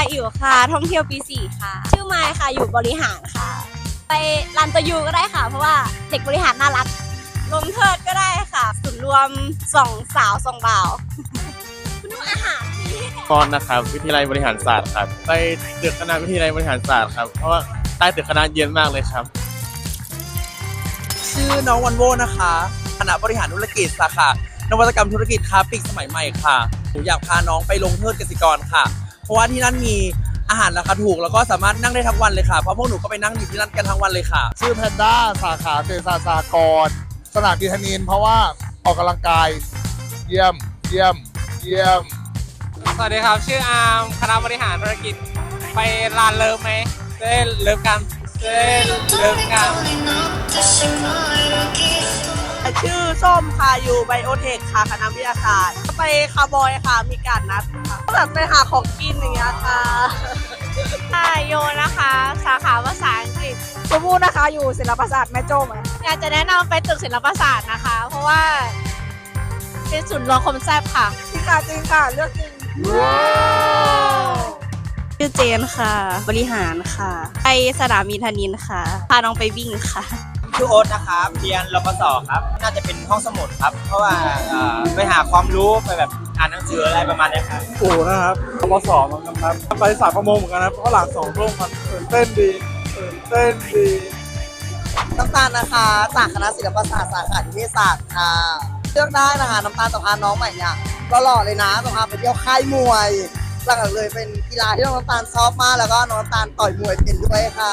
อิ๋วค่ะ ท่องเที่ยวปีสี่ค่ะ ชื่อไมค์ค่ะอยู่บริหารค่ะ ไปรันตัวยูก็ได้ค่ะ เพราะว่าเด็กบริหารน่ารัก ลงเทิดก็ได้ค่ะศูนย์รวมสองสาวสองบ่าวคุณดูอาหารที่กอนนะครับวิทยาลัยบริหารศาสตร์ครับไปตึกคณะวิทยาลัยบริหารศาสตร์ครับเพราะว่าใต้ตึกคณะเย็นมากเลยครับ ชื่อน้องวันโวนะคะคณะบริหารธุรกิจสาขานวัตกรรมธุรกิจค้าปลีกสมัยใหม่ค่ะหนูอยากพาน้องไปลงเทิดกสิกรค่ะ เพราะว่าที่นั่นมีอาหารราคาถูก แล้วก็สามารถนั่งได้ทั้งวันเลยค่ะ เพราะพวกหนูก็ไปนั่งอยู่ที่นั่นกันทั้งวันเลยค่ะ ชื่อแพนด้าสาขาเภสัชสากร สนามกีธนินเพราะว่าออกกำลังกาย เยี่ยม เยี่ยม เยี่ยม สวัสดีครับ ชื่ออาร์มคณะบริหารธุรกิจ ไปลานเลิฟไหมจะได้เลิฟกันจะได้เลิฟกัน ชื่อส้มค่ะ อยู่ไบโอเทคค่ะคณะวิทยาศาสตร์ ไปคาร์บอยค่ะ มีการนัดค่ะแบบไปหาของกินอย่างเงี้ยค่ะค่ะโยนะคะ สาขาภาษาอังกฤษชมพู่นะคะ อยู่ศิลปศาสตร์แม่โจ้เหมือนอยากจะแนะนำไปตึกศิลปศาสตร์นะคะ เพราะว่า เป็นศูนย์รวมคมแซบค่ะจริงค่ะจริงค่ะเลือกจริงชื่อเจนค่ะ บริหารค่ะ ไปสนามมีธนินค่ะ พาน้องไปวิ่งค่ะ ชื่อโอ๊ตนะครับเรียนรปศครับ น่าจะเป็นห้องสมุดครับ เพราะว่าเอ่อไปหาความรู้ไปแบบอ่านหนังสืออะไรประมาณเนี้ยครับ ปู่นะครับปสเหมือนกันครับไปสายประมงเหมือนกันนะครับเพราะหลังสองร่มมันตื่นเต้นดีตื่นเต้นดีน้ำตาลนะคะจากคณะศิลปศาสตร์สาขานิเทศศาสตร์ค่ะเลือกได้นะคะน้ำตาลจะพาน้องใหม่เนี่ยก็หล่อเลยนะจะพาไปเที่ยวค่ายมวยหลักๆเลยเป็นกีฬาที่น้องน้ำตาลชอบมากแล้วก็น้องน้ำตาลต่อยมวยเป็นด้วยค่ะ